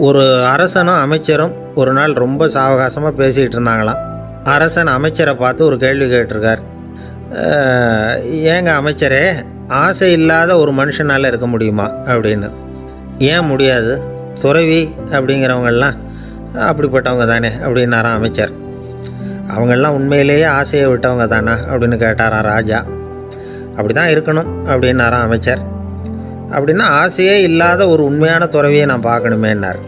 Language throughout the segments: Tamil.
ஒரு அரசனும் அமைச்சரும் ஒரு நாள் ரொம்ப சாவகாசமாக பேசிகிட்டு இருந்தாங்களாம். அரசன் அமைச்சரை பார்த்து ஒரு கேள்வி கேட்டிருக்கார். ஏங்க அமைச்சரே ஆசை இல்லாத ஒரு மனுஷனால் இருக்க முடியுமா? அப்படின்னு. ஏன் முடியாது. துறவி அப்படிங்கிறவங்கெல்லாம் அப்படிப்பட்டவங்க தானே அப்படின்னாராம் அமைச்சர். அவங்கெல்லாம் உண்மையிலேயே ஆசையை விட்டவங்க தானா? அப்படின்னு கேட்டாராம் ராஜா. அப்படி தான் இருக்கணும் அப்படின்னாராம் அமைச்சர். அப்படின்னா ஆசையே இல்லாத ஒரு உண்மையான துறவியை நான் பார்க்கணுமேன்னார்.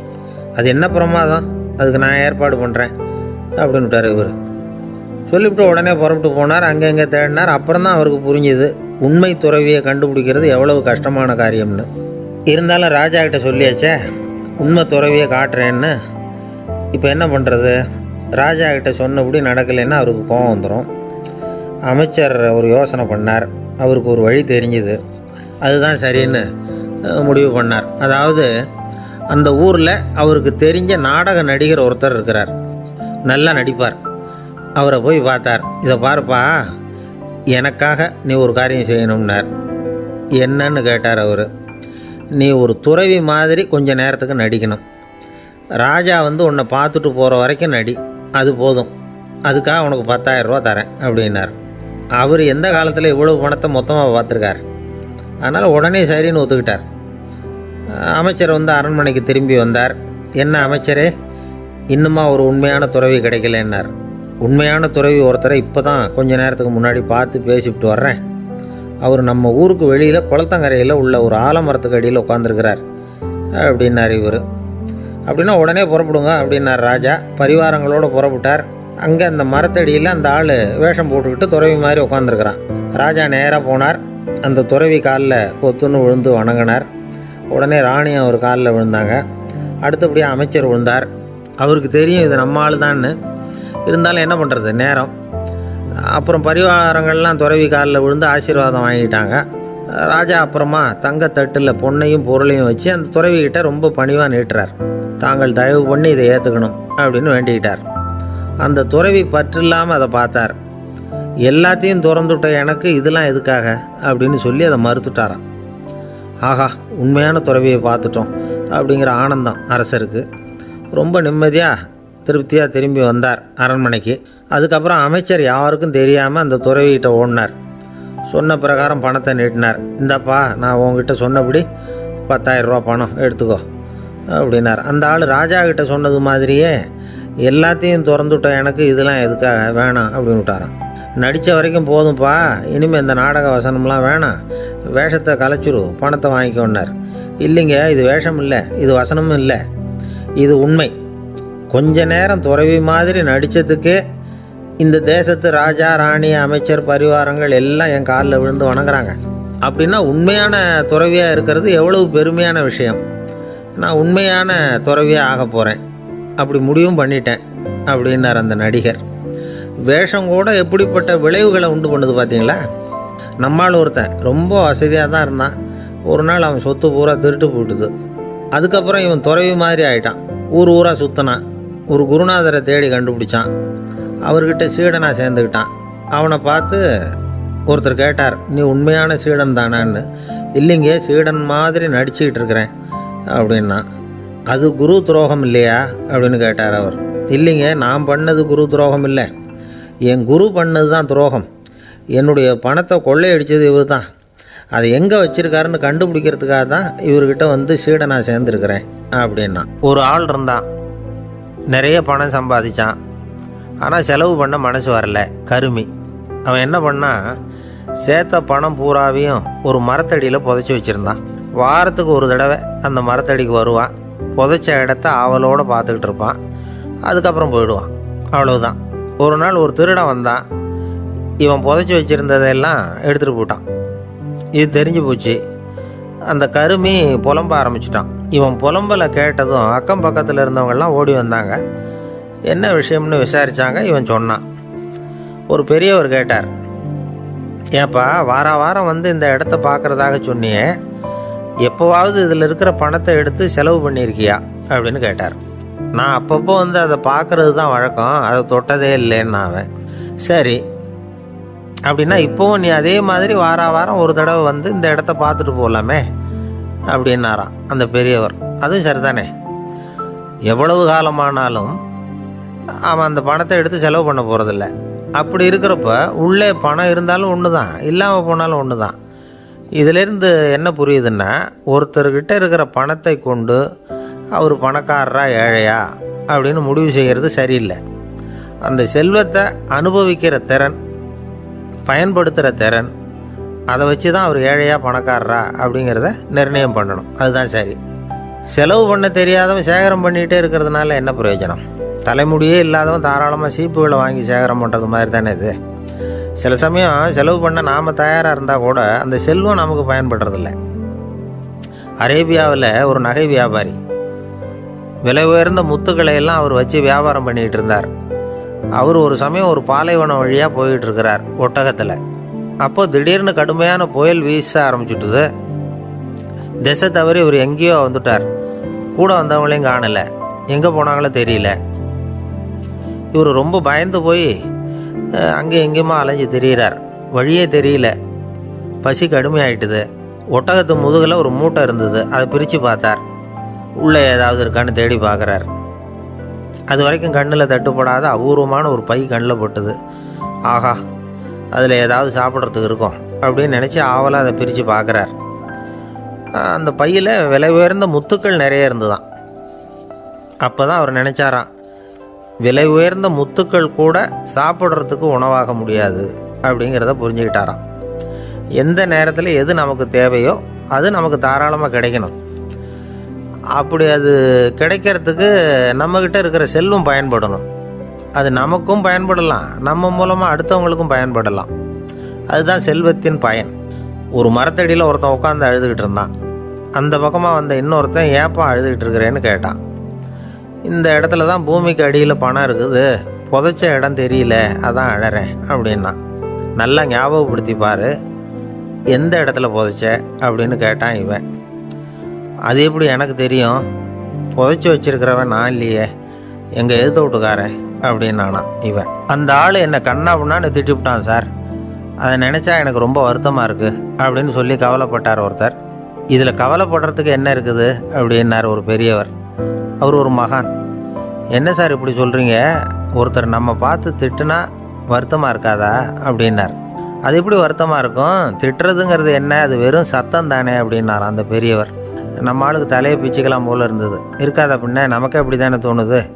அது என்ன பிரமாதம் அதுக்கு நான் ஏற்பாடு பண்ணுறேன் அப்படின்னு விட்டார் இவர். சொல்லிவிட்டு உடனே புறப்பட்டு போனார் அங்கே இங்கே தேடினார். அப்புறம் தான் அவருக்கு புரிஞ்சுது உண்மை துறவியை கண்டுபிடிக்கிறது எவ்வளவு கஷ்டமான காரியம்னு. இருந்தாலும் ராஜா கிட்ட சொல்லியாச்சே உண்மை துறவியை காட்டுறேன்னு. இப்போ என்ன பண்ணுறது ராஜா கிட்ட சொன்னபடி நடக்கலைன்னா அவருக்கு கோவம் வந்துடும் அமைச்சர் ஒரு யோசனை பண்ணார் அவருக்கு ஒரு வழி தெரிஞ்சுது. அதுதான் சரின்னு முடிவு பண்ணார். அதாவது அந்த ஊரில் அவருக்கு தெரிஞ்ச நாடக நடிகர் ஒருத்தர் இருக்கிறார். நல்லா நடிப்பார். அவரை போய் பார்த்தார். இதை பாருப்பா எனக்காக நீ ஒரு காரியம் செய்யணும்னார். என்னன்னு கேட்டார் அவர். நீ ஒரு துறவி மாதிரி கொஞ்சம் நேரத்துக்கு நடிக்கணும். ராஜா வந்து உன்னை பார்த்துட்டு போகிற வரைக்கும் நடி. அது போதும். அதுக்காக உனக்கு 10000 ரூபா தரேன் அப்படின்னார். அவர் எந்த காலத்தில் இவ்வளோ பணத்தை மொத்தமாக பார்த்துருக்காரு? அதனால் உடனே சரின்னு ஒத்துக்கிட்டார். அமைச்சர் வந்து அரண்மனைக்கு திரும்பி வந்தார். என்ன அமைச்சரே இன்னுமா ஒரு உண்மையான துறவி கிடைக்கலன்னார். உண்மையான துறவி ஒருத்தரை இப்போ தான் கொஞ்ச நேரத்துக்கு முன்னாடி பார்த்து பேசிவிட்டு வர்றேன். அவர் நம்ம ஊருக்கு வெளியில் குளத்தங்கரையில் உள்ள ஒரு ஆலமரத்துக்கு அடியில் உட்காந்துருக்கிறார் அப்படின்னார் இவர். அப்படின்னா உடனே புறப்படுங்க அப்படின்னார் ராஜா. பரிவாரங்களோடு புறப்பட்டார். அங்கே அந்த மரத்தடியில் அந்த ஆள் வேஷம் போட்டுக்கிட்டு துறவி மாதிரி உட்காந்துருக்கிறான் ராஜா நேராக போனார். அந்த துறவி காலில் பொத்துன்னு விழுந்து வணங்கினார். உடனே ராணி அவர் காலில் விழுந்தாங்க. அடுத்தபடியாக அமைச்சர் விழுந்தார். அவருக்கு தெரியும் இது நம்ம ஆள் தான்னு இருந்தாலும் என்ன பண்ணுறது நேரம். அப்புறம் பரிவாரங்கள்லாம் துறவி காலில் விழுந்து ஆசீர்வாதம் வாங்கிட்டாங்க. ராஜா அப்புறமா தங்கத்தட்டில் பொண்ணையும் பொருளையும் வச்சு அந்த துறவிகிட்ட ரொம்ப பணிவாக நீட்டுறார். தாங்கள் தயவு பண்ணி இதை ஏற்றுக்கணும் அப்படின்னு வேண்டிக்கிட்டார். அந்த துறவி பற்றில்லாமல் அதை பார்த்தார். எல்லாத்தையும் திறந்துவிட்ட எனக்கு இதெல்லாம் எதுக்காக? அப்படின்னு சொல்லி அதை மறுத்துட்டாராம். ஆஹா உண்மையான துறவியை பார்த்துட்டோம் அப்படிங்கிற ஆனந்தம் அரசருக்கு. ரொம்ப நிம்மதியாக திருப்தியாக திரும்பி வந்தார் அரண்மனைக்கு. அதுக்கப்புறம் அமைச்சர் யாருக்கும் தெரியாமல் அந்த துறவிகிட்ட ஓடினார். சொன்ன பிரகாரம் பணத்தை நீட்டினார். இந்தாப்பா நான் உங்ககிட்ட சொன்னபடி 10000 ரூபா பணம் எடுத்துக்கோ அப்படின்னார். அந்த ஆள் ராஜா கிட்ட சொன்னது மாதிரியே எல்லாத்தையும் திறந்துவிட்ட எனக்கு இதெல்லாம் எதுக்காக? வேணாம் அப்படின்னு விட்டாரான் நடித்த வரைக்கும் போதும்ப்பா இனிமேல் இந்த நாடக வசனம்லாம் வேணாம். வேஷத்தை கலைச்சிரு பணத்தை வாங்கிக்கோன்னார். இல்லைங்க இது வேஷம் இல்லை இது வசனமும் இல்லை. இது உண்மை. கொஞ்ச நேரம் துறவி மாதிரி நடித்ததுக்கே இந்த தேசத்து ராஜா ராணி அமைச்சர் பரிவாரங்கள் எல்லாம் என் காலில் விழுந்து வணங்குறாங்க. அப்படின்னா உண்மையான துறவியாக இருக்கிறது எவ்வளவு பெருமையான விஷயம். நான் உண்மையான துறவியாக ஆக போகிறேன் அப்படி முடிவும் பண்ணிட்டேன் அப்படின்னார் அந்த நடிகர். வேஷம் கூட எப்படிப்பட்ட விளைவுகளை உண்டு பண்ணுது பார்த்தீங்களா? நம்மால் ஒருத்தன் ரொம்ப வசதியாக தான் இருந்தான். ஒரு நாள் அவன் சொத்து பூரா திருட்டு போட்டுது அதுக்கப்புறம் இவன் துறவி மாதிரி ஆயிட்டான். ஊர் ஊராக சுற்றினான் ஒரு குருநாதரை தேடி கண்டுபிடிச்சான். அவர்கிட்ட சீடனாக சேர்ந்துக்கிட்டான். அவனை பார்த்து ஒருத்தர் கேட்டார் நீ உண்மையான சீடன் தானான்னு. இல்லைங்க சீடன் மாதிரி நடிச்சுக்கிட்டு இருக்கிறேன் அப்படின்னா அது குரு துரோகம் இல்லையா? அப்படின்னு கேட்டார் அவர். இல்லைங்க நான் பண்ணது குரு துரோகம் இல்லை. என் குரு பண்ணது தான் துரோகம். என்னுடைய பணத்தை கொள்ளையடித்தது இவர் தான். அதை எங்கே வச்சிருக்காருன்னு கண்டுபிடிக்கிறதுக்காக தான் இவர்கிட்ட வந்து சீடை நான் சேர்ந்துருக்கிறேன் அப்படின்னா. ஒரு ஆள் இருந்தான் நிறைய பணம் சம்பாதிச்சான். ஆனால் செலவு பண்ண மனசு வரல கருமி. அவன் என்ன பண்ணான் சேர்த்த பணம் பூராவையும் ஒரு மரத்தடியில் புதைச்சி வச்சுருந்தான். வாரத்துக்கு ஒரு தடவை அந்த மரத்தடிக்கு வருவான். புதைச்ச இடத்த ஆவலோடு பார்த்துக்கிட்டு இருப்பான். அதுக்கப்புறம் போயிடுவான். அவ்வளவுதான். ஒரு நாள் ஒரு திருடன் வந்தான். இவன் புதைச்சி வச்சுருந்ததெல்லாம் எடுத்துகிட்டு போட்டான் இது தெரிஞ்சு போச்சு. அந்த கருமி புலம்ப ஆரம்பிச்சிட்டான். இவன் புலம்பலை கேட்டதும் அக்கம் பக்கத்தில் இருந்தவங்கெல்லாம் ஓடி வந்தாங்க. என்ன விஷயம்னு விசாரித்தாங்க இவன் சொன்னான். ஒரு பெரியவர் கேட்டார். ஏப்பா வார வாரம் வந்து இந்த இடத்த பார்க்குறதாக சொன்னியே. எப்போவாவது இதில் இருக்கிற பணத்தை எடுத்து செலவு பண்ணியிருக்கியா? அப்படின்னு கேட்டார். நான் அப்பப்போ வந்து அதை பார்க்கறது தான் வழக்கம். அதை தொட்டதே இல்லைன்னு அவன். சரி. அப்படின்னா இப்போவும் நீ அதே மாதிரி வார வாரம் ஒரு தடவை வந்து இந்த இடத்த பார்த்துட்டு போகலாமே அப்படின்னாராம் அந்த பெரியவர். அதுவும் சரிதானே? எவ்வளவு காலமானாலும் அவன் அந்த பணத்தை எடுத்து செலவு பண்ண போகிறதில்ல அப்படி இருக்கிறப்ப உள்ளே பணம் இருந்தாலும் ஒன்று தான் இல்லாமல் போனாலும் ஒன்று தான் இதிலேருந்து என்ன புரியுதுன்னா ஒருத்தர்கிட்ட இருக்கிற பணத்தை கொண்டு அவர் பணக்காரரா ஏழையா அப்படின்னு முடிவு செய்கிறது சரியில்லை. அந்த செல்வத்தை அனுபவிக்கிற திறன் பயன்படுத்துகிற திறன் அதை வச்சு தான் அவர் ஏழையா பணக்காரரா அப்படிங்கிறத நிர்ணயம் பண்ணணும். அதுதான் சரி. செலவு பண்ண தெரியாதவன் சேகரம் பண்ணிகிட்டே இருக்கிறதுனால என்ன பிரயோஜனம்? தலைமுடியே இல்லாதவன் தாராளமாக சீப்புகளை வாங்கி சேகரம் பண்ணுறது மாதிரி தானே இது? சில சமயம் செலவு பண்ண நாம் தயாராக இருந்தால் கூட அந்த செல்வம் நமக்கு பயன்படுறதில்ல. அரேபியாவில் ஒரு நகை வியாபாரி விலை உயர்ந்த முத்துக்களை எல்லாம் அவர் வச்சு வியாபாரம் பண்ணிகிட்டு இருந்தார். அவர் ஒரு சமயம் ஒரு பாலைவனம் வழியாக போயிட்டு இருக்கிறார் ஒட்டகத்தில். அப்போ திடீர்னு கடுமையான புயல் வீச ஆரம்பிச்சுட்டுது. திசை தவறி இவர் எங்கேயோ வந்துட்டார். கூட வந்தவங்களையும் காணலை. எங்கே போனாங்களோ தெரியல. இவர் ரொம்ப பயந்து போய் அங்கே எங்கேயுமா அலைஞ்சு திரியிறார். வழியே தெரியல. பசி கடுமையாயிட்டுது. ஒட்டகத்து முதுகில் ஒரு மூட்டை இருந்தது. அதை பிரித்து பார்த்தார். உள்ளே ஏதாவது இருக்கான்னு தேடி பார்க்குறார். அது வரைக்கும் கண்ணில் தட்டுப்படாத அபூர்வமான ஒரு பை கண்ணில் பட்டுது. ஆஹா அதில் ஏதாவது சாப்பிட்றதுக்கு இருக்கும் அப்படின்னு நினச்சி ஆவலாக அதை பிரித்து பார்க்குறார். அந்த பையில் விலை உயர்ந்த முத்துக்கள் நிறைய இருந்துதான் அப்போ தான் அவர் நினச்சாராம் விலை உயர்ந்த முத்துக்கள் கூட சாப்பிட்றதுக்கு உணவாக முடியாது அப்படிங்கிறத புரிஞ்சுக்கிட்டாராம். எந்த நேரத்தில் எது நமக்கு தேவையோ அது நமக்கு தாராளமாக கிடைக்கணும். அப்படி அது கிடைக்கிறதுக்கு நம்மக்கிட்ட இருக்கிற செல்வம் பயன்படணும். அது நமக்கும் பயன்படலாம். நம்ம மூலமாக அடுத்தவங்களுக்கும் பயன்படலாம். அதுதான் செல்வத்தின் பயன். ஒரு மரத்தடியில் ஒருத்தன் உட்காந்து அழுதுகிட்டு இருந்தான். அந்த பக்கமாக வந்த இன்னொருத்தன் ஏப்பா அழுதுகிட்டு இருக்கிறேன்னு கேட்டான். இந்த இடத்துல தான் பூமிக்கு அடியில் பணம் இருக்குது. புதைச்ச இடம் தெரியல அதான் அழறேன் அப்படின்னா. நல்லா ஞாபகப்படுத்தி பாரு. எந்த இடத்துல புதைச்ச அப்படின்னு கேட்டான் இவன். அது எப்படி எனக்கு தெரியும்? புதைச்சி வச்சிருக்கிறவன் நான் இல்லையே. எங்கள் எதிர்த்த வீட்டுக்காரன் அப்படின்னானா இவன். அந்த ஆள் என்னை கண்ணா பண்ணான்னு திட்டிவிட்டான் சார். அதை நினச்சா எனக்கு ரொம்ப வருத்தமாக இருக்குது அப்படின்னு சொல்லி கவலைப்பட்டார் ஒருத்தர். இதில் கவலைப்படுறதுக்கு என்ன இருக்குது அப்படின்னார் ஒரு பெரியவர். அவர் ஒரு மகான். என்ன சார் இப்படி சொல்கிறீங்க ஒருத்தர் நம்ம பார்த்து திட்டுனா வருத்தமாக இருக்காதா? அப்படின்னார். அது எப்படி வருத்தமாக இருக்கும்? திட்டுறதுங்கிறது என்ன? அது வெறும் சத்தம் தானே? அப்படின்னார் அந்த பெரியவர். நம்ம ஆளுக்கு தலையை பிச்சுக்கலாம் போல் இருந்தது. இருக்காத அப்படின்னா நமக்கே அப்படி தானே தோணுது?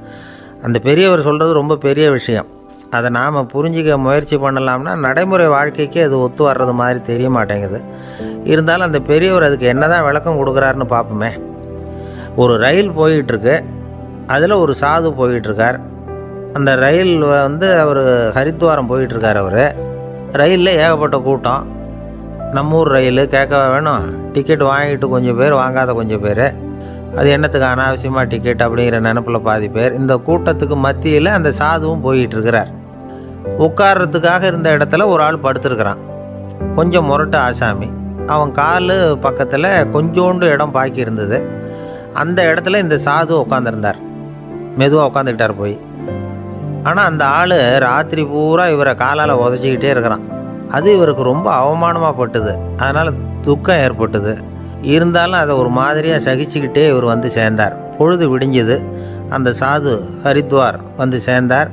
அந்த பெரியவர் சொல்கிறது ரொம்ப பெரிய விஷயம். அதை நாம் புரிஞ்சிக்க முயற்சி பண்ணலாம்னா நடைமுறை வாழ்க்கைக்கு அது ஒத்து வர்றது மாதிரி தெரிய மாட்டேங்குது. இருந்தாலும் அந்த பெரியவர் அதுக்கு என்னதான் விளக்கம் கொடுக்குறாருன்னு பார்ப்போமே. ஒரு ரயில் போயிட்டுருக்கு. அதில் ஒரு சாது போயிட்டுருக்கார். அந்த ரயில் வந்து அவர் ஹரித்வாரம் போயிட்டுருக்கார் அவர். ரயிலில் ஏகப்பட்ட கூட்டம். நம்ம ஊர் ரயில் கேட்க வேணும்? டிக்கெட் வாங்கிட்டு கொஞ்சம் பேர் வாங்காத கொஞ்சம் பேர். அது என்னத்துக்கு அனாவசியமாக டிக்கெட் அப்படிங்கிற நினப்பில் பாதி பேர். இந்த கூட்டத்துக்கு மத்தியில் அந்த சாதுவும் போயிட்டுருக்கிறார். உட்கார்றதுக்காக இருந்த இடத்துல ஒரு ஆள் படுத்துருக்குறான். கொஞ்சம் முரட்டு ஆசாமி. அவன் கால் பக்கத்தில் கொஞ்சோண்டு இடம் பாக்கி இருந்தது அந்த இடத்துல இந்த சாது உட்காந்துருந்தார் மெதுவாக உட்காந்துக்கிட்டார் போய். ஆனால் அந்த ஆள் ராத்திரி பூரா இவரை காலால் உதச்சிக்கிட்டே இருக்கிறான். அது இவருக்கு ரொம்ப அவமானமாக பட்டுது. அதனால் துக்கம் ஏற்பட்டது. இருந்தாலும் அதை ஒரு மாதிரியாக சகிச்சுக்கிட்டே இவர் வந்து சேர்ந்தார். பொழுது விடிஞ்சது. அந்த சாது ஹரித்வார் வந்து சேர்ந்தார்.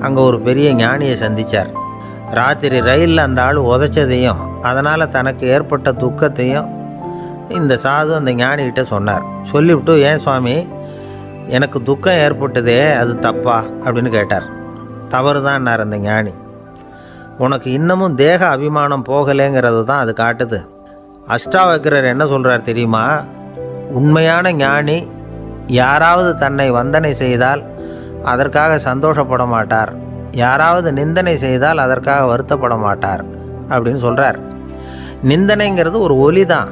அங்கே ஒரு பெரிய ஞானியை சந்தித்தார் ராத்திரி ரயிலில் அந்த ஆள் உதைச்சதையும் அதனால் தனக்கு ஏற்பட்ட துக்கத்தையும் இந்த சாது அந்த ஞானிகிட்ட சொன்னார். சொல்லிவிட்டு ஏன் சுவாமி எனக்கு துக்கம் ஏற்பட்டதே அது தப்பா? அப்படின்னு கேட்டார். தவறு தான்னார் அந்த ஞானி. உனக்கு இன்னமும் தேக அபிமானம் போகலைங்கிறது தான் அது காட்டுது. அஷ்டாவக்கிரர் என்ன சொல்கிறார் தெரியுமா? உண்மையான ஞானி யாராவது தன்னை வந்தனை செய்தால் அதற்காக சந்தோஷப்பட மாட்டார். யாராவது நிந்தனை செய்தால் அதற்காக வருத்தப்பட மாட்டார். அப்படின்னு சொல்கிறார் நிந்தனைங்கிறது ஒரு ஒலி தான்.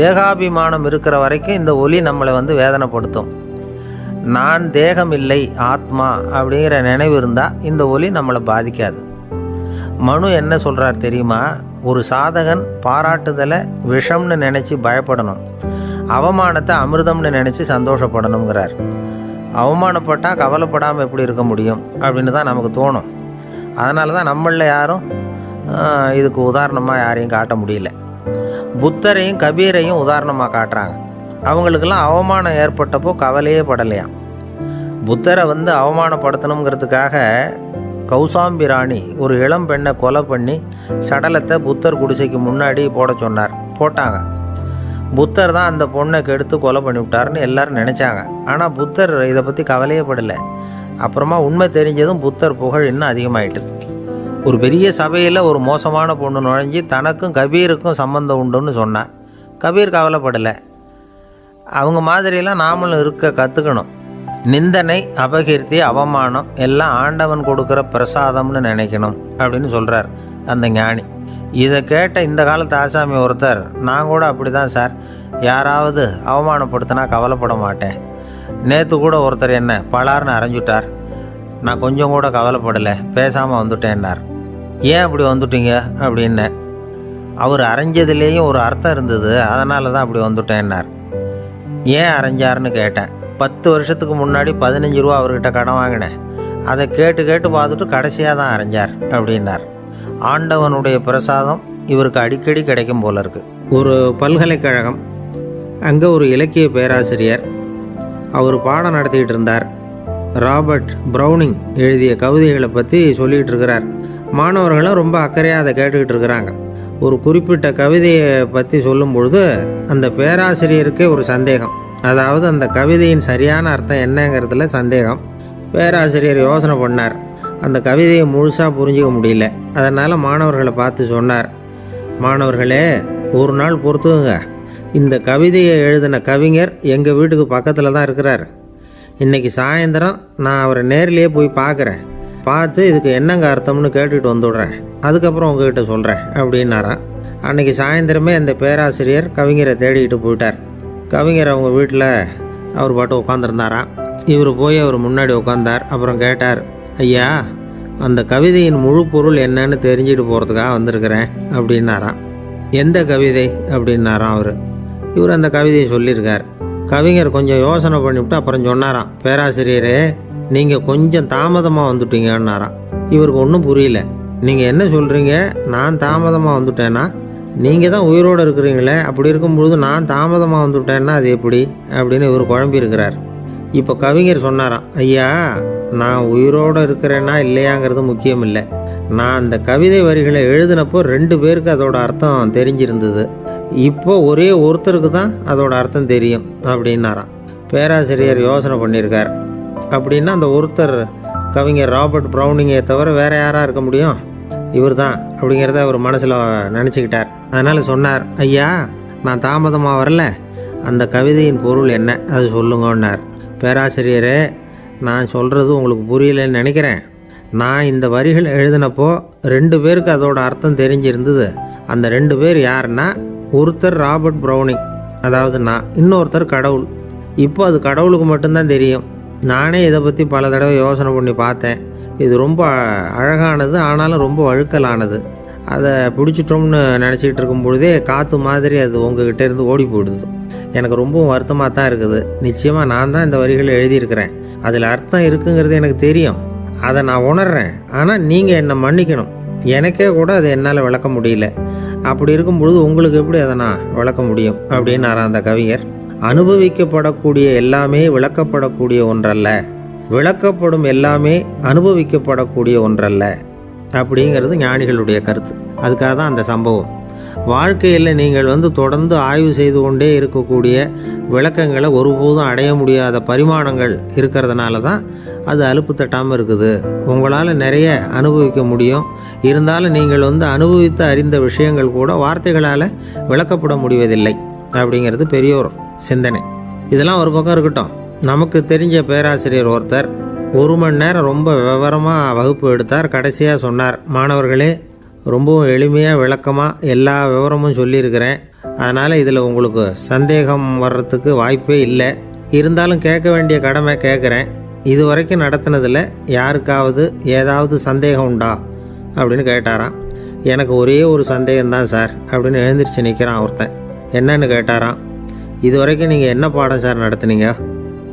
தேகாபிமானம் இருக்கிற வரைக்கும் இந்த ஒலி நம்மளை வந்து வேதனைப்படுத்தும். நான் தேகம் இல்லை ஆத்மா அப்படிங்கிற நினைவு இருந்தால் இந்த ஒலி நம்மளை பாதிக்காது. மனு என்ன சொல்கிறார் தெரியுமா? ஒரு சாதகன் பாராட்டுதலை விஷம்னு நினச்சி பயப்படணும். அவமானத்தை அமிர்தம்னு நினச்சி சந்தோஷப்படணுங்கிறார் அவமானப்பட்டால் கவலைப்படாமல் எப்படி இருக்க முடியும் அப்படின்னு தான் நமக்கு தோணும். அதனால தான் நம்மளில் யாரும் இதுக்கு உதாரணமாக யாரையும் காட்ட முடியல. புத்தரையும் கபீரையும் உதாரணமாக காட்டுறாங்க. அவங்களுக்கெல்லாம் அவமானம் ஏற்பட்டப்போ கவலையே படலையாம். புத்தரை வந்து அவமானப்படுத்தணுங்கிறதுக்காக கௌசாம்பி ராணி ஒரு இளம் பெண்ணை கொலை பண்ணி சடலத்தை புத்தர் குடிசைக்கு முன்னாடி போட சொன்னார். போட்டாங்க. புத்தர் தான் அந்த பொண்ணை கெடுத்து கொலை பண்ணி விட்டாருன்னு எல்லாரும் நினச்சாங்க. ஆனால் புத்தர் இதை பற்றி கவலையே படலை. அப்புறமா உண்மை தெரிஞ்சதும் புத்தர் புகழ் இன்னும் அதிகமாயிட்டுது. ஒரு பெரிய சபையில் ஒரு மோசமான பொண்ணு நுழைஞ்சி தனக்கும் கபீருக்கும் சம்மந்தம் உண்டுன்னு சொன்னான் கபீர் கவலைப்படலை. அவங்க மாதிரியெல்லாம் நாமளும் இருக்க கற்றுக்கணும் நிந்தனை அபகீர்த்தி அவமானம் எல்லாம் ஆண்டவன் கொடுக்குற பிரசாதம்னு நினைக்கணும் அப்படின்னு சொல்கிறார் அந்த ஞானி. இதை கேட்ட இந்த காலத்து ஆசாமி ஒருத்தர் நான் கூட அப்படி தான் சார். யாராவது அவமானப்படுத்தினா கவலைப்பட மாட்டேன். நேற்று கூட ஒருத்தர் என்ன பலார்னு அரைஞ்சுட்டார். நான் கொஞ்சம் கூட கவலைப்படலை. பேசாமல் வந்துட்டேன்னார். ஏன் அப்படி வந்துட்டீங்க? அப்படின்னேன் அவர் அரைஞ்சதுலேயும் ஒரு அர்த்தம் இருந்தது. அதனால தான் அப்படி வந்துட்டேன்னார். ஏன் அரைஞ்சாருன்னு கேட்டேன். பத்து வருஷத்துக்கு முன்னாடி பதினஞ்சு ரூபா அவர்கிட்ட கடன் வாங்கினேன். அதை கேட்டு கேட்டு பார்த்துட்டு கடைசியாக தான் அரைஞ்சார் அப்படின்னார். ஆண்டவனுடைய பிரசாதம் இவருக்கு அடிக்கடி கிடைக்கும் போல இருக்கு. ஒரு பல்கலைக்கழகம் அங்கே ஒரு இலக்கிய பேராசிரியர் அவர் பாடம் நடத்திக்கிட்டு இருந்தார். ராபர்ட் ப்ரௌனிங் எழுதிய கவிதைகளை பற்றி சொல்லிகிட்டு இருக்கிறார். மாணவர்களும் ரொம்ப அக்கறையாக அதை கேட்டுக்கிட்டு இருக்கிறாங்க. ஒரு குறிப்பிட்ட கவிதையை பற்றி சொல்லும் பொழுது அந்த பேராசிரியருக்கே ஒரு சந்தேகம். அதாவது அந்த கவிதையின் சரியான அர்த்தம் என்னங்கிறதுல சந்தேகம். பேராசிரியர் யோசனை பண்ணார். அந்த கவிதையை முழுசாக புரிஞ்சிக்க முடியல. அதனால் மாணவர்களை பார்த்து சொன்னார். மாணவர்களே ஒரு நாள் பொறுத்துக்குங்க. இந்த கவிதையை எழுதின கவிஞர் எங்கள் வீட்டுக்கு பக்கத்தில் தான் இருக்கிறார். இன்றைக்கி சாயந்தரம் நான் அவரை நேர்லேயே போய் பார்க்குறேன். பார்த்து இதுக்கு என்னங்க அர்த்தம்னு கேட்டுட்டு வந்துடுறேன். அதுக்கப்புறம் உங்ககிட்ட சொல்கிறேன் அப்படின்னாராம் அன்னைக்கு சாயந்தரமே அந்த பேராசிரியர் கவிஞரை தேடிக்கிட்டு போயிட்டார். கவிஞர் அவங்க வீட்டில் அவர் பாட்டு உட்காந்துருந்தாராம் இவர் போய் அவர் முன்னாடி உட்காந்தார் அப்புறம் கேட்டார் ஐயா அந்த கவிதையின் முழு பொருள் என்னன்னு தெரிஞ்சுட்டு போகிறதுக்காக வந்திருக்கிறேன் அப்படின்னாராம் எந்த கவிதை? அப்படின்னாராம் அவர். இவர் அந்த கவிதையை சொல்லியிருக்கார். கவிஞர் கொஞ்சம் யோசனை பண்ணிவிட்டு அப்புறம் சொன்னாராம் பேராசிரியரே நீங்கள் கொஞ்சம் தாமதமாக வந்துட்டீங்கன்னாராம் இவருக்கு ஒன்றும் புரியல. நீங்கள் என்ன சொல்கிறீங்க நான் தாமதமாக வந்துட்டேன்னா நீங்கள் தான் உயிரோடு இருக்கிறீங்களே. அப்படி இருக்கும்பொழுது நான் தாமதமாக வந்துட்டேன்னா அது எப்படி? அப்படின்னு இவர் குழம்பி இருக்கிறார். இப்போ கவிஞர் சொன்னாராம் ஐயா நான் உயிரோடு இருக்கிறேன்னா இல்லையாங்கிறது முக்கியம் இல்லை நான் அந்த கவிதை வரிகளை எழுதினப்போ ரெண்டு பேருக்கு அதோட அர்த்தம் தெரிஞ்சிருந்தது. இப்போ ஒரே ஒருத்தருக்கு தான் அதோட அர்த்தம் தெரியும் அப்படின்னாராம் பேராசிரியர் யோசனை பண்ணியிருக்கார். அப்படின்னா அந்த ஒருத்தர் கவிஞர் ராபர்ட் ப்ரௌனிங்கை தவிர வேறு யாராக இருக்க முடியும்? இவர் தான் அப்படிங்கிறத அவர் மனசில் நினச்சிக்கிட்டார். அதனால் சொன்னார் ஐயா நான் தாமதமாக வரல. அந்த கவிதையின் பொருள் என்ன? அது சொல்லுங்கன்னார். பேராசிரியரே நான் சொல்கிறது உங்களுக்கு புரியலன்னு நினைக்கிறேன். நான் இந்த வரிகள் எழுதினப்போ ரெண்டு பேருக்கு அதோட அர்த்தம் தெரிஞ்சிருந்தது. அந்த ரெண்டு பேர் யாருன்னா ஒருத்தர் ராபர்ட் ப்ரௌனிங் அதாவது நான் இன்னொருத்தர் கடவுள். இப்போ அது கடவுளுக்கு மட்டும்தான் தெரியும். நானே இதை பற்றி பல தடவை யோசனை பண்ணி பார்த்தேன். இது ரொம்ப அழகானது ஆனாலும் ரொம்ப வழுக்கலானது. அதை பிடிச்சிட்டோம்னு நினச்சிக்கிட்டு இருக்கும் பொழுதே காற்று மாதிரி அது உங்ககிட்ட இருந்து ஓடி போயிடுது. எனக்கு ரொம்பவும் வருத்தமாக தான் இருக்குது. நிச்சயமாக நான் தான் இந்த வரிகளை எழுதியிருக்கிறேன். அதில் அர்த்தம் இருக்குங்கிறது எனக்கு தெரியும். அதை நான் உணர்றேன். ஆனால் நீங்கள் என்னை மன்னிக்கணும். எனக்கே கூட அதை என்னால் விளக்க முடியல. அப்படி இருக்கும் பொழுது உங்களுக்கு எப்படி அதை நான் விளக்க முடியும்? அப்படின்னாராம் அந்த கவிஞர் அனுபவிக்கப்படக்கூடிய எல்லாமே விளக்கப்படக்கூடிய ஒன்றல்ல. விளக்கப்படும் எல்லாமே அனுபவிக்கப்படக்கூடிய ஒன்றல்ல. அப்படிங்கிறது ஞானிகளுடைய கருத்து. அதுக்காக தான் அந்த சம்பவம். வாழ்க்கையில் நீங்கள் வந்து தொடர்ந்து ஆய்வு செய்து கொண்டே இருக்கக்கூடிய விளக்கங்களை ஒருபோதும் அடைய முடியாத பரிமாணங்கள் இருக்கிறதுனால தான் அது அலுப்பு தட்டாமல் இருக்குது. உங்களால் நிறைய அனுபவிக்க முடியும். இருந்தாலும் நீங்கள் வந்து அனுபவித்து அறிந்த விஷயங்கள் கூட வார்த்தைகளால் விளக்கப்பட முடிவதில்லை. அப்படிங்கிறது பெரியோர் சிந்தனை. இதெல்லாம் ஒரு பக்கம் இருக்கட்டும். நமக்கு தெரிஞ்ச பேராசிரியர் ஒருத்தர் ஒரு மணி நேரம் ரொம்ப விவரமாக வகுப்பு எடுத்தார் கடைசியாக சொன்னார் மாணவர்களே ரொம்பவும் எளிமையாக விளக்கமாக எல்லா விவரமும் சொல்லியிருக்கிறேன். அதனால் இதில் உங்களுக்கு சந்தேகம் வர்றதுக்கு வாய்ப்பே இல்லை. இருந்தாலும் கேட்க வேண்டிய கடமை கேட்குறேன். இது வரைக்கும் நடத்தினதில் யாருக்காவது ஏதாவது சந்தேகம் உண்டா? அப்படின்னு கேட்டாராம். எனக்கு ஒரே ஒரு சந்தேகம்தான் சார் அப்படின்னு எழுந்திரிச்சு நிற்கிறான் ஒருத்தன். என்னன்னு? கேட்டாராம். இது வரைக்கும் நீங்கள் என்ன பாடம் சார் நடத்துனீங்க?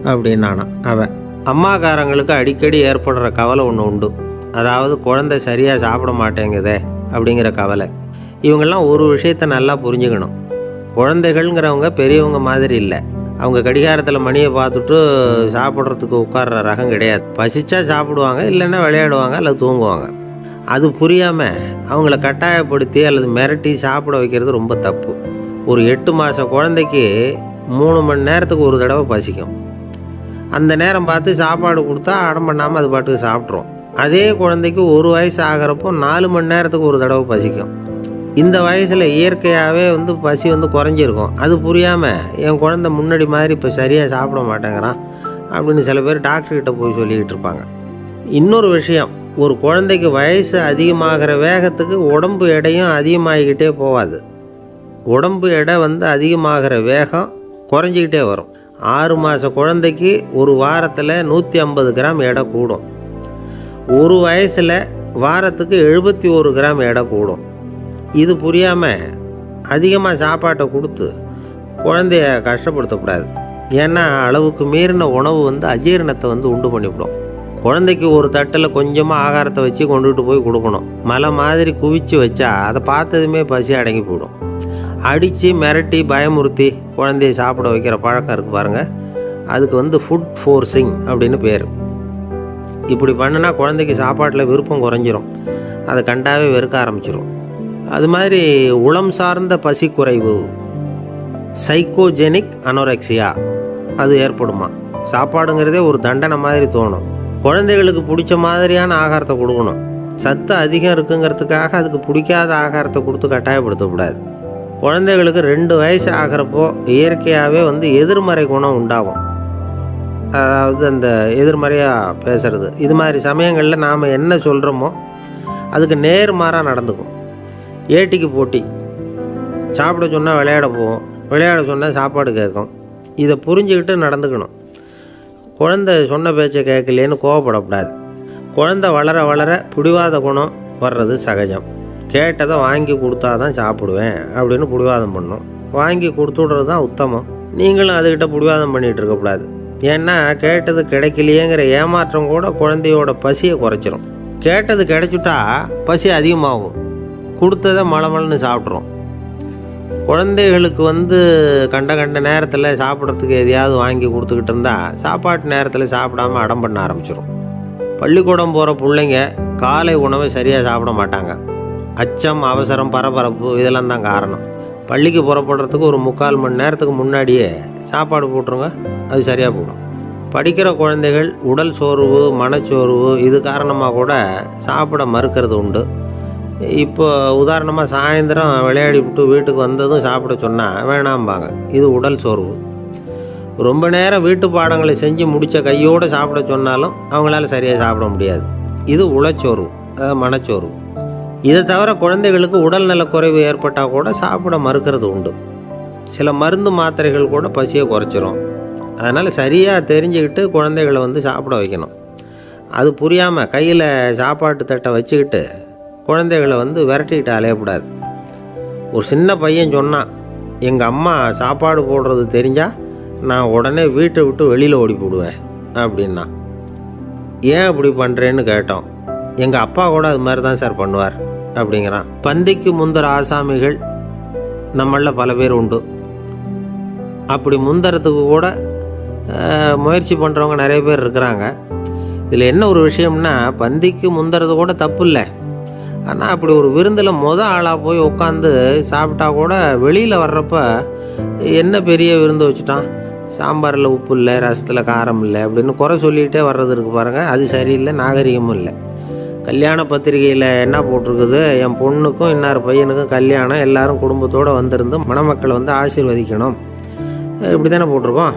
அப்படின்னானா அவன். அம்மாக்காரங்களுக்கு அடிக்கடி ஏற்படுற கவலை ஒன்று உண்டு. அதாவது குழந்தை சரியாக சாப்பிட மாட்டேங்குதே அப்படிங்கிற கவலை. இவங்கெல்லாம் ஒரு விஷயத்த நல்லா புரிஞ்சுக்கணும். குழந்தைகள்ங்கிறவங்க பெரியவங்க மாதிரி இல்லை. அவங்க கடிகாரத்தில் மணியை பார்த்துட்டு சாப்பிட்றதுக்கு உட்கார்ற ரகம் கிடையாது. பசிச்சா சாப்பிடுவாங்க இல்லைன்னா விளையாடுவாங்க அல்லது தூங்குவாங்க. அது புரியாமல் அவங்கள கட்டாயப்படுத்தி அல்லது மிரட்டி சாப்பிட வைக்கிறது ரொம்ப தப்பு. ஒரு எட்டு மாத குழந்தைக்கு மூணு மணி நேரத்துக்கு ஒரு தடவை பசிக்கும். அந்த நேரம் பார்த்து சாப்பாடு கொடுத்தா அடம் பண்ணாமல் அது பாட்டுக்கு சாப்பிட்ருவோம் அதே குழந்தைக்கு ஒரு வயசு ஆகிறப்போ நாலு மணி நேரத்துக்கு ஒரு தடவை பசிக்கும். இந்த வயசில் இயற்கையாகவே வந்து பசி வந்து குறைஞ்சிருக்கும். அது புரியாமல் என் குழந்தை முன்னாடி மாதிரி இப்போ சரியாக சாப்பிட மாட்டேங்கிறான் அப்படின்னு சில பேர் டாக்டர்கிட்ட போய் சொல்லிக்கிட்டு இருப்பாங்க. இன்னொரு விஷயம் ஒரு குழந்தைக்கு வயசு அதிகமாகிற வேகத்துக்கு உடம்பு எடையும் அதிகமாகிக்கிட்டே போகாது. உடம்பு எடை வந்து அதிகமாகிற வேகம் குறைஞ்சிக்கிட்டே வரும். ஆறு மாத குழந்தைக்கு ஒரு வாரத்தில் நூற்றி ஐம்பது கிராம் எடை கூடும். ஒரு வயசில் வாரத்துக்கு எழுபத்தி ஒரு கிராம் எடை கூடும். இது புரியாமல் அதிகமாக சாப்பாட்டை கொடுத்து குழந்தைய கஷ்டப்படுத்தக்கூடாது. ஏன்னா அளவுக்கு மீறின உணவு வந்து அஜீரணத்தை வந்து உண்டு பண்ணிவிடும். குழந்தைக்கு ஒரு தட்டில் கொஞ்சமாக ஆகாரத்தை வச்சு கொண்டுகிட்டு போய் கொடுக்கணும். மலை மாதிரி குவிச்சு வச்சா அதை பார்த்ததுமே பசி அடங்கி போயிடும். அடித்து மிரட்டி பயமுறுத்தி குழந்தைய சாப்பிட வைக்கிற பழக்கம் இருக்குது பாருங்கள் அதுக்கு வந்து ஃபுட் ஃபோர்ஸிங் அப்படின்னு பேர். இப்படி பண்ணுனா குழந்தைக்கு சாப்பாட்டில் விருப்பம் குறைஞ்சிரும். அதை கண்டாவே வெறுக்க ஆரம்பிச்சிடும் அது மாதிரி உளம் சார்ந்த பசி குறைவு சைக்கோஜெனிக் அனோரெக்சியா அது ஏற்படுமா. சாப்பாடுங்கிறதே ஒரு தண்டனை மாதிரி தோணும். குழந்தைகளுக்கு பிடிச்ச மாதிரியான ஆகாரத்தை கொடுக்கணும். சத்து அதிகம் இருக்குங்கிறதுக்காக அதுக்கு பிடிக்காத ஆகாரத்தை கொடுத்து கட்டாயப்படுத்தக்கூடாது. குழந்தைகளுக்கு ரெண்டு வயசு ஆகிறப்போ இயற்கையாகவே வந்து எதிர்மறை குணம் உண்டாகும். அதாவது அந்த எதிர்மறையாக பேசுகிறது இது மாதிரி சமயங்களில் நாம் என்ன சொல்கிறோமோ அதுக்கு நேர்மாறாக நடந்துக்கும். ஏட்டிக்கு போட்டி. சாப்பிட சொன்னால் விளையாட போவோம். விளையாட சொன்னால் சாப்பாடு கேட்கும். இதை புரிஞ்சுக்கிட்டு நடந்துக்கணும். குழந்தை சொன்ன பேச்சை கேட்கலேன்னு கோவப்படக்கூடாது. குழந்தை வளர வளர பிடிவாத குணம் வர்றது சகஜம். கேட்டதை வாங்கி கொடுத்தா தான் சாப்பிடுவேன் அப்படின்னு பிடிவாதம் பண்ணும். வாங்கி கொடுத்து விட்றது தான் உத்தமம். நீங்களும் அதுக்கிட்ட பிடிவாதம் பண்ணிகிட்டு இருக்கக்கூடாது ஏன்னா கேட்டது கிடைக்கலையேங்கிற ஏமாற்றம் கூட குழந்தையோட பசியை குறைச்சிரும். கேட்டது கிடைச்சிட்டா பசி அதிகமாகும். கொடுத்ததை மலமலன்னு சாப்பிட்றோம். குழந்தைகளுக்கு வந்து கண்ட கண்ட நேரத்தில் சாப்பிட்றதுக்கு எதையாவது வாங்கி கொடுத்துக்கிட்டு இருந்தால் சாப்பாட்டு நேரத்தில் சாப்பிடாம அடம் பண்ண ஆரம்பிச்சிடும் பள்ளிக்கூடம் போகிற பிள்ளைங்க காலை உணவை சரியாக சாப்பிட மாட்டாங்க. அச்சம் அவசரம் பரபரப்பு இதெல்லாம் தான் காரணம். பள்ளிக்கு புறப்படுறதுக்கு ஒரு முக்கால் மணி நேரத்துக்கு முன்னாடியே சாப்பாடு போட்டுருங்க அது சரியாக போடும் படிக்கிற குழந்தைகள் உடல் சோர்வு மனச்சோர்வு இது காரணமாக கூட சாப்பிட மறுக்கிறது உண்டு. இப்போ உதாரணமாக சாயந்தரம் விளையாடி விட்டு வீட்டுக்கு வந்ததும் சாப்பிட சொன்னால் வேணாம்பாங்க இது உடல் சோர்வு. ரொம்ப நேரம் வீட்டு பாடங்களை செஞ்சு முடித்த கையோடு சாப்பிட சொன்னாலும் அவங்களால சரியாக சாப்பிட முடியாது. இது உளச்சோர்வு அதாவது மனச்சோர்வு. இதை தவிர குழந்தைகளுக்கு உடல்நல குறைவு ஏற்பட்டால் கூட சாப்பிட மறுக்கிறது உண்டு. சில மருந்து மாத்திரைகள் கூட பசியை குறைச்சிரும். அதனால் சரியாக தெரிஞ்சுக்கிட்டு குழந்தைகளை வந்து சாப்பிட வைக்கணும். அது புரியாமல் கையில் சாப்பாட்டு தட்டை வச்சுக்கிட்டு குழந்தைகளை வந்து விரட்டிக்கிட்டு அலையக்கூடாது. ஒரு சின்ன பையன் சொன்னான் எங்கள் அம்மா சாப்பாடு போடுறது தெரிஞ்சால் நான் உடனே வீட்டை விட்டு வெளியில் ஓடி போடுவேன் அப்படின்னா. ஏன் இப்படி பண்ணுறேன்னு கேட்டோம். எங்கள் அப்பா கூட அது மாதிரி தான் சார் பண்ணுவார். அப்படிங்கிறான். பந்திக்கு முந்தர ஆசாமிகள் நம்மளில் பல பேர் உண்டு. அப்படி முந்தறதுக்கு கூட முயற்சி பண்ணுறவங்க நிறைய பேர் இருக்கிறாங்க. இதில் என்ன ஒரு விஷயம்னா பந்திக்கு முந்தறது கூட தப்பு இல்லை ஆனால் அப்படி ஒரு விருந்தில் மொதல் ஆளாக போய் உட்காந்து சாப்பிட்டா கூட வெளியில் வர்றப்ப என்ன பெரிய விருந்து வச்சுட்டான்? சாம்பாரில் உப்பு இல்லை ரசத்தில் காரம் இல்லை அப்படின்னு குறை சொல்லிகிட்டே வர்றது இருக்கு பாருங்கள் அது சரியில்லை நாகரிகமும் இல்லை. கல்யாண பத்திரிகையில் என்ன போட்டிருக்குது? என் பொண்ணுக்கும் இன்னார் பையனுக்கும் கல்யாணம். எல்லாரும் குடும்பத்தோடு வந்திருந்து மணமக்களை வந்து ஆசீர்வதிக்கணும். இப்படி தானே போட்டிருக்கோம்?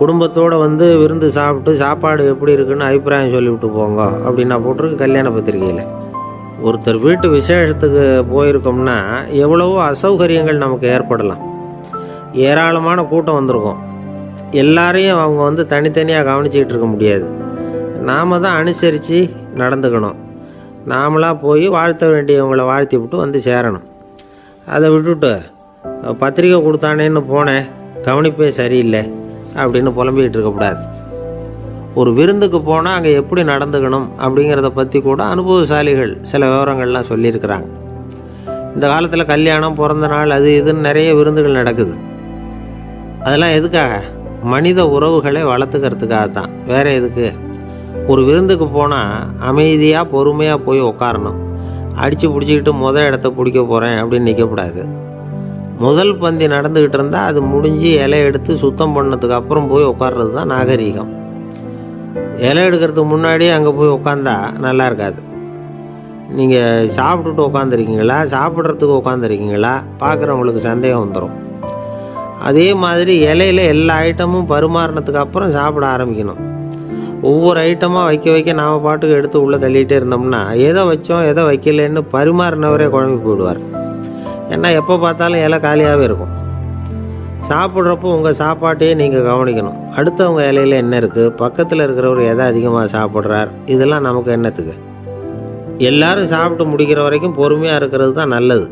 குடும்பத்தோடு வந்து விருந்து சாப்பிட்டு சாப்பாடு எப்படி இருக்குன்னு அபிப்பிராயம் சொல்லிவிட்டு போங்க அப்படின்னா போட்டிருக்கு கல்யாண பத்திரிகையில். ஒருத்தர் வீட்டு விசேஷத்துக்கு போயிருக்கோம்னா எவ்வளவோ அசௌகரியங்கள் நமக்கு ஏற்படலாம். ஏராளமான கூட்டம் வந்திருக்கும். எல்லாரையும் அவங்க வந்து தனித்தனியாக கவனிச்சிக்கிட்டு இருக்க முடியாது. நாம் தான் அனுசரித்து நடந்துக்கணும். நாமளாக போய் வாழ்த்த வேண்டியவங்களை வாழ்த்தி விட்டு வந்து சேரணும். அதை விட்டுட்டு பத்திரிக்கை கொடுத்தானேன்னு போனேன் கவனிப்பே சரியில்லை அப்படின்னு புலம்பிக்கிட்டு இருக்கக்கூடாது ஒரு விருந்துக்கு போனால் அங்கே எப்படி நடந்துக்கணும் அப்படிங்கிறத பற்றி கூட அனுபவசாலிகள் சில விவரங்கள்லாம் சொல்லியிருக்கிறாங்க. இந்த காலத்தில் கல்யாணம் பிறந்த நாள் அது இதுன்னு நிறைய விருந்துகள் நடக்குது. அதெல்லாம் எதுக்காக? மனித உறவுகளை வளர்த்துக்கிறதுக்காக தான் வேறு எதுக்கு? ஒரு விருந்துக்கு போனால் அமைதியாக பொறுமையாக போய் உட்காரணும் அடித்து பிடிச்சிக்கிட்டு முதல் இடத்த பிடிக்க போகிறேன் அப்படின்னு நிற்கக்கூடாது முதல் பந்தி நடந்துக்கிட்டு இருந்தால் அது முடிஞ்சு இலை எடுத்து சுத்தம் பண்ணதுக்கு அப்புறம் போய் உட்கார்றது தான் நாகரீகம். இலை எடுக்கிறதுக்கு முன்னாடி அங்கே போய் உட்காந்தா நல்லா இருக்காது. நீங்கள் சாப்பிட்டுட்டு உட்காந்துருக்கீங்களா சாப்பிட்றதுக்கு உட்காந்துருக்கீங்களா பார்க்குறவங்களுக்கு சந்தேகம் வந்துடும் அதே மாதிரி இலையில எல்லா ஐட்டமும் பரிமாறினதுக்கு அப்புறம் சாப்பிட ஆரம்பிக்கணும். ஒவ்வொரு ஐட்டமாக வைக்க வைக்க நாம் பாட்டுக்கு எடுத்து உள்ளே தள்ளிகிட்டே இருந்தோம்னா எதை வச்சோம் எதை வைக்கலன்னு பரிமாறினவரே குழம்பு போயிடுவார் ஏன்னா எப்போ பார்த்தாலும் இலை காலியாகவே இருக்கும். சாப்பிட்றப்போ உங்கள் சாப்பாட்டையே நீங்கள் கவனிக்கணும். அடுத்தவங்க இலையில என்ன இருக்குது பக்கத்தில் இருக்கிறவர் எதை அதிகமாக சாப்பிட்றார் இதெல்லாம் நமக்கு என்னத்துக்கு? எல்லாரும் சாப்பிட்டு முடிக்கிற வரைக்கும் பொறுமையாக இருக்கிறது தான் நல்லது.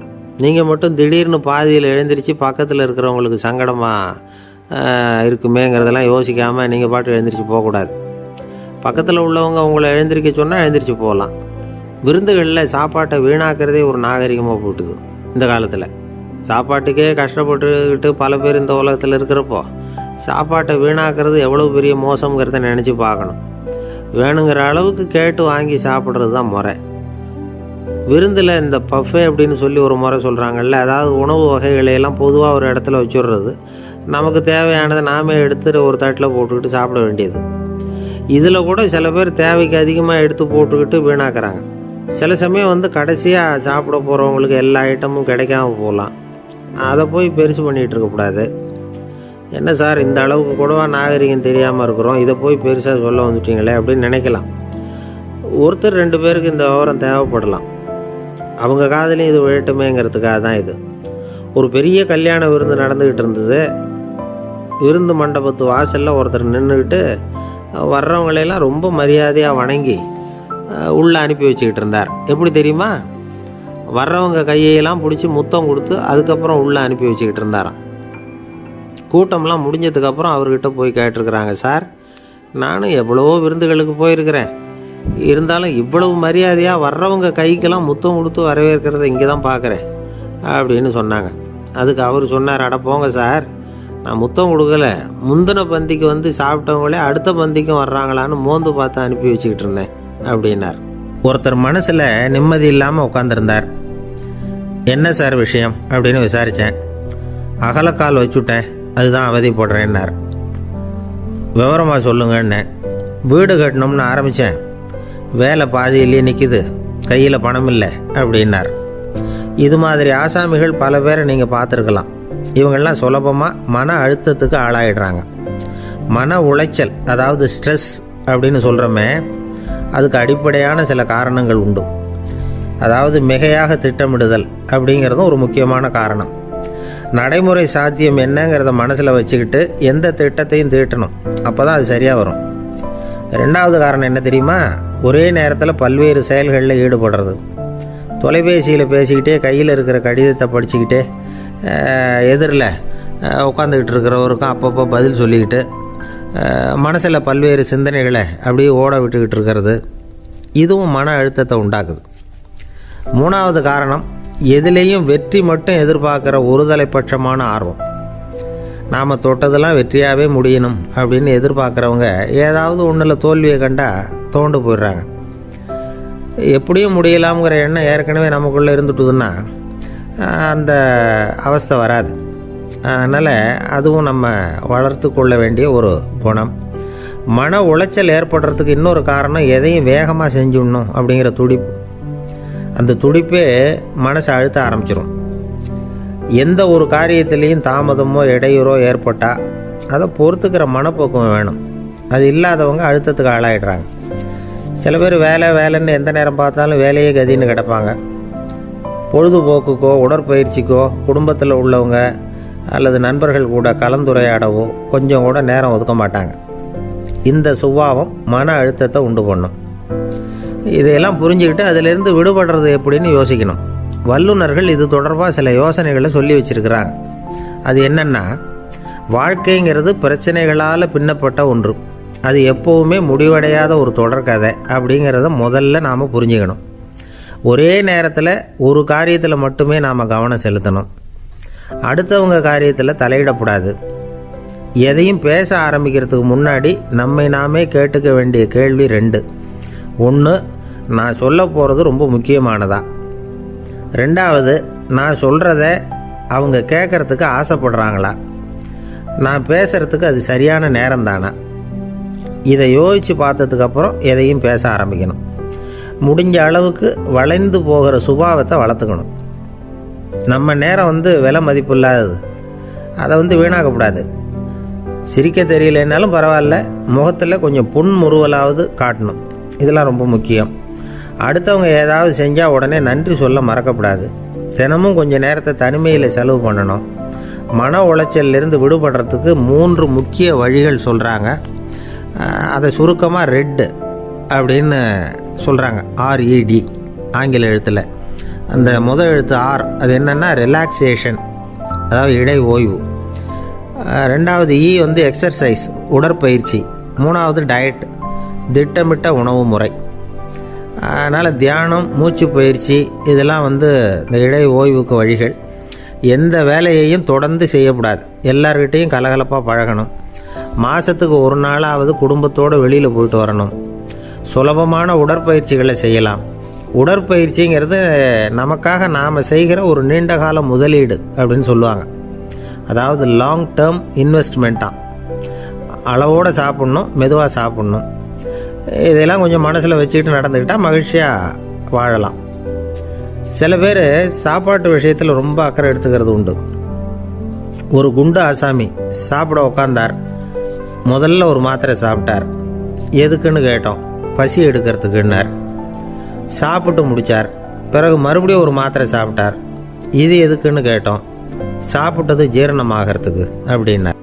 நீங்கள் மட்டும் திடீர்னு பாதியில் எழுந்திரிச்சு பக்கத்தில் இருக்கிறவங்களுக்கு சங்கடமாக இருக்குமேங்கிறதெல்லாம் யோசிக்காமல் நீங்கள் பாட்டு எழுந்திரிச்சு போகக்கூடாது. பக்கத்தில் உள்ளவங்க உங்களை எழுந்திரிக்க சொன்னால் எழுந்திரிச்சு போகலாம் விருந்துகளில் சாப்பாட்டை வீணாக்கிறதே ஒரு நாகரிகமாக போட்டுது இந்த காலத்தில். சாப்பாட்டுக்கே கஷ்டப்பட்டுக்கிட்டு பல பேர் இந்த உலகத்தில் இருக்கிறப்போ சாப்பாட்டை வீணாக்கிறது எவ்வளோ பெரிய மோசங்கிறத நினச்சி பார்க்கணும். வேணுங்கிற அளவுக்கு கேட்டு வாங்கி சாப்பிட்றது தான் முறை. விருந்தில் இந்த பஃபே அப்படின்னு சொல்லி ஒரு முறை சொல்கிறாங்கல்ல அதாவது உணவு வகைகளை எல்லாம் பொதுவாக ஒரு இடத்துல வச்சுடுறது. நமக்கு தேவையானதை நாமே எடுத்து ஒரு தட்டில் போட்டுக்கிட்டு சாப்பிட வேண்டியது. இதில் கூட சில பேர் தேவைக்கு அதிகமாக எடுத்து போட்டுக்கிட்டு வீணாக்குறாங்க. சில சமயம் வந்து கடைசியாக சாப்பிட போகிறவங்களுக்கு எல்லா ஐட்டமும் கிடைக்காம போகலாம். அதை போய் பெருசு பண்ணிகிட்டு இருக்கக்கூடாது என்ன சார் இந்த அளவுக்கு கூடவா நாகரிகம் தெரியாமல் இருக்கிறோம். இதை போய் பெருசாக சொல்ல வந்துட்டீங்களே அப்படின்னு நினைக்கலாம். ஒருத்தர் ரெண்டு பேருக்கு இந்த விவரம் தேவைப்படலாம். அவங்க காதலையும் இது விழட்டுமேங்கிறதுக்காக தான் இது. ஒரு பெரிய கல்யாண விருந்து நடந்துக்கிட்டு இருந்தது. விருந்து மண்டபத்து வாசலில் ஒருத்தர் நின்றுக்கிட்டு வர்றவங்களையெல்லாம் ரொம்ப மரியாதையாக வணங்கி உள்ளே அனுப்பி வச்சுக்கிட்டு இருந்தார். எப்படி தெரியுமா? வர்றவங்க கையெல்லாம் பிடிச்சி முத்தம் கொடுத்து அதுக்கப்புறம் உள்ளே அனுப்பி வச்சுக்கிட்டு இருந்தாராம். கூட்டம்லாம் முடிஞ்சதுக்கப்புறம் அவர்கிட்ட போய் கேட்டிருக்கிறாங்க சார் நானும் எவ்வளவோ விருந்துகளுக்கு போயிருக்கிறேன். இருந்தாலும் இவ்வளவு மரியாதையாக வர்றவங்க கைக்கெல்லாம் முத்தம் கொடுத்து வரவேற்கிறத இங்கே தான் பார்க்குறேன் அப்படின்னு சொன்னாங்க. அதுக்கு அவர் சொன்னார் அட போங்க சார். நான் முத்தம் கொடுக்கல. முந்தின பந்திக்கு வந்து சாப்பிட்டவங்களே அடுத்த பந்திக்கும் வர்றாங்களான்னு மோந்து பார்த்து அனுப்பி வச்சுக்கிட்டு இருந்தேன் அப்படின்னார். ஒருத்தர் மனசில் நிம்மதி இல்லாமல் உட்காந்துருந்தார் என்ன சார் விஷயம்? அப்படின்னு விசாரித்தேன் அகலக்கால் வச்சுட்டேன். அதுதான் அவதிப்படுறேன்னார். விவரமாக சொல்லுங்கன்னு. வீடு கட்டணும்னு ஆரம்பித்தேன் வேலை பாதியிலேயே நிற்கிது கையில் பணம் இல்லை அப்படின்னார். இது மாதிரி ஆசாமிகள் பல பேரை நீங்கள் பார்த்துருக்கலாம். இவங்கெல்லாம் சுலபமாக மன அழுத்தத்துக்கு ஆளாயிடுறாங்க. மன உளைச்சல் அதாவது ஸ்ட்ரெஸ் அப்படின்னு சொல்கிறோமே அதுக்கு அடிப்படையான சில காரணங்கள் உண்டு. அதாவது மிகையாக திட்டமிடுதல் அப்படிங்கிறதும் ஒரு முக்கியமான காரணம். நடைமுறை சாத்தியம் என்னங்கிறத மனசில் வச்சுக்கிட்டு எந்த திட்டத்தையும் தீட்டணும். அப்போ தான் அது சரியாக வரும். ரெண்டாவது காரணம் என்ன தெரியுமா? ஒரே நேரத்தில் பல்வேறு செயல்களில் ஈடுபடுறது. தொலைபேசியில் பேசிக்கிட்டே கையில் இருக்கிற கடிதத்தை படிச்சுக்கிட்டே எதிரில் உட்காந்துக்கிட்டு இருக்கிறவருக்கும் அப்பப்போ பதில் சொல்லிக்கிட்டு மனசில் பல்வேறு சிந்தனைகளை அப்படியே ஓட விட்டுக்கிட்டு இருக்கிறது. இதுவும் மன அழுத்தத்தை உண்டாக்குது. மூணாவது காரணம் எதிலேயும் வெற்றி மட்டும் எதிர்பார்க்குற ஒருதலை பட்சமான ஆர்வம். நாம் தொட்டதெல்லாம் வெற்றியாகவே முடியணும் அப்படின்னு எதிர்பார்க்குறவங்க ஏதாவது ஒன்றில் தோல்வியை கண்டால் தோண்டு போயிடுறாங்க. எப்படியும் முடியலாம்ங்கிற எண்ணம் ஏற்கனவே நமக்குள்ளே இருந்துட்டுதுன்னா அந்த அவஸ்தை வராது. அதனால் அதுவும் நம்ம வளர்த்து கொள்ள வேண்டிய ஒரு குணம். மன உளைச்சல் ஏற்படுறதுக்கு இன்னொரு காரணம் எதையும் வேகமாக செஞ்சுடணும் அப்படிங்கிற துடிப்பு. அந்த துடிப்பே மனசை அழுத்த ஆரம்பிச்சிடும் எந்த ஒரு காரியத்திலையும் தாமதமோ இடையூறோ ஏற்பட்டால் அதை பொறுத்துக்கிற மனப்போக்கம் வேணும். அது இல்லாதவங்க அழுத்தத்துக்கு ஆளாயிடுறாங்க. சில பேர் வேலை வேலைன்னு எந்த நேரம் பார்த்தாலும் வேலையே கதின்னு கிடப்பாங்க. பொழுதுபோக்குக்கோ உடற்பயிற்சிக்கோ குடும்பத்தில் உள்ளவங்க அல்லது நண்பர்கள் கூட கலந்துரையாடவோ கொஞ்சம் கூட நேரம் ஒதுக்க மாட்டாங்க. இந்த சுபாவம் மன அழுத்தத்தை உண்டு பண்ணும். இதையெல்லாம் புரிஞ்சுக்கிட்டு அதிலிருந்து விடுபடுறது எப்படின்னு யோசிக்கணும். வல்லுநர்கள் இது தொடர்பாக சில யோசனைகளை சொல்லி வச்சிருக்கிறாங்க. அது என்னென்னா வாழ்க்கைங்கிறது பிரச்சனைகளால் பின்னப்பட்ட ஒன்று. அது எப்போவுமே முடிவடையாத ஒரு தொடர்கதை அப்படிங்கிறத முதல்ல நாம் புரிஞ்சுக்கணும். ஒரே நேரத்தில் ஒரு காரியத்தில் மட்டுமே நாம் கவனம் செலுத்தணும். அடுத்தவங்க காரியத்தில் தலையிடக்கூடாது எதையும் பேச ஆரம்பிக்கிறதுக்கு முன்னாடி நம்மை நாமே கேட்டுக்க வேண்டிய கேள்வி ரெண்டு. ஒன்று நான் சொல்ல போகிறது ரொம்ப முக்கியமானதா? ரெண்டாவது நான் சொல்கிறத அவங்க கேட்குறதுக்கு ஆசைப்படுறாங்களா? நான் பேசுகிறதுக்கு அது சரியான நேரம் தானா இதை யோசித்து பார்த்ததுக்கப்புறம் எதையும் பேச ஆரம்பிக்கணும். முடிஞ்ச அளவுக்கு வளைந்து போகிற சுபாவத்தை வளர்த்துக்கணும். நம்ம நேரம் வந்து விலை மதிப்பு இல்லாதது. அதை வந்து வீணாக்கக்கூடாது சிரிக்க தெரியலனாலும் பரவாயில்ல. முகத்தில் கொஞ்சம் புன்முறுவலாவது காட்டணும். இதெல்லாம் ரொம்ப முக்கியம். அடுத்தவங்க ஏதாவது செஞ்சால் உடனே நன்றி சொல்ல மறக்கக்கூடாது தினமும் கொஞ்சம் நேரத்தை தனிமையில் செலவு பண்ணணும். மன உளைச்சல்லிருந்து விடுபடுறதுக்கு மூன்று முக்கிய வழிகள் சொல்கிறாங்க அதை சுருக்கமாக ரெட்டு அப்படின்னு சொல்கிறாங்க ஆர்இடி ஆங்கில எழுத்தில். அந்த முதல் எழுத்து ஆர் அது என்னென்னா ரிலாக்ஸேஷன் அதாவது இடை ஓய்வு ரெண்டாவது இ வந்து எக்ஸசைஸ் உடற்பயிற்சி. மூணாவது டயட் திட்டமிட்ட உணவு முறை. அதனால் தியானம் மூச்சு பயிற்சி இதெல்லாம் வந்து இந்த இடை ஓய்வுக்கு வழிகள். எந்த வேலையையும் தொடர்ந்து செய்யக்கூடாது. எல்லார்கிட்டேயும் கலகலப்பாக பழகணும். மாதத்துக்கு ஒரு நாளாவது குடும்பத்தோடு வெளியில் போயிட்டு வரணும். சுலபமான உடற்பயிற்சிகளை செய்யலாம். உடற்பயிற்சிங்கிறது நமக்காக நாம் செய்கிற ஒரு நீண்ட கால முதலீடு அப்படின்னு சொல்லுவாங்க. அதாவது லாங் டேர்ம் இன்வெஸ்ட்மெண்ட்டாக அளவோடு சாப்பிட்ணும் மெதுவாக சாப்பிட்ணும். இதெல்லாம் கொஞ்சம் மனசில் வச்சுக்கிட்டு நடந்துக்கிட்டால் மகிழ்ச்சியாக வாழலாம். சில பேர் சாப்பாட்டு விஷயத்தில் ரொம்ப அக்கறை எடுத்துக்கிறது உண்டு. ஒரு குண்டு ஆசாமி சாப்பிட உட்காந்தார் முதல்ல ஒரு மாத்திரை சாப்பிட்டார். எதுக்குன்னு கேட்டோம். பசி எடுக்கிறதுக்குன்னார் சாப்பிட்டு முடிச்சார். பிறகு மறுபடியும் ஒரு மாத்திரை சாப்பிட்டார். இது எதுக்குன்னு கேட்டோம். சாப்பிட்டது ஜீரணமாகறதுக்கு அப்படின்னார்.